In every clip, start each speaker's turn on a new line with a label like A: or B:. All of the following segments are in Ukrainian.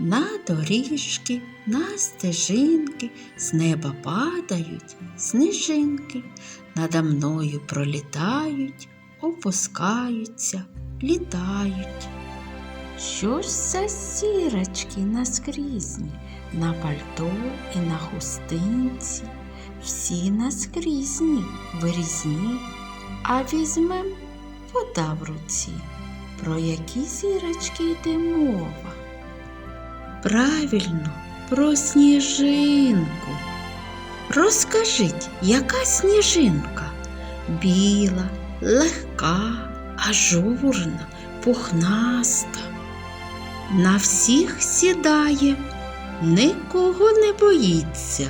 A: На доріжки, на стежинки з неба падають сніжинки, надо мною пролітають, опускаються, літають. Що ж за сірочки наскрізні, на пальто і на хустинці, всі наскрізні, вирізні, а візьмем вода в руці. Про які зірочки йде мова? Правильно, про сніжинку. Розкажіть, яка сніжинка? Біла, легка, ажурна, пухнаста. На всіх сідає, нікого не боїться.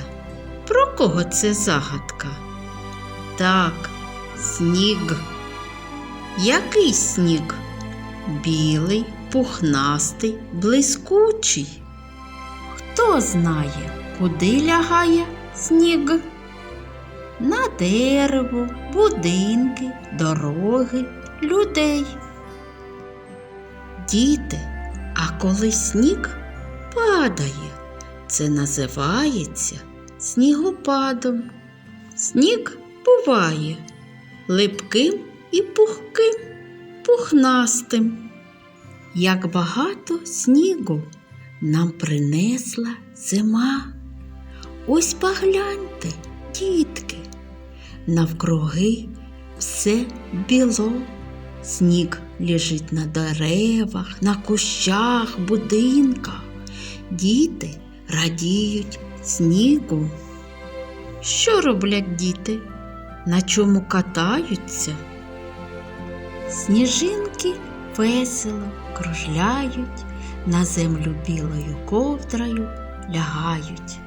A: Про кого це загадка? Так, сніг. Який сніг? Білий, пухнастий, блискучий. Хто знає, куди лягає сніг? На дерево, будинки, дороги, людей. Діти, а коли сніг падає, це називається снігопадом. Сніг буває липким і пухким, пухнастим. Як багато снігу нам принесла зима. Ось погляньте, дітки, навкруги все біло. Сніг лежить на деревах, на кущах, будинках. Діти радіють снігу. Що роблять діти? На чому катаються? Сніжинки весело кружляють, на землю білою ковдрою лягають.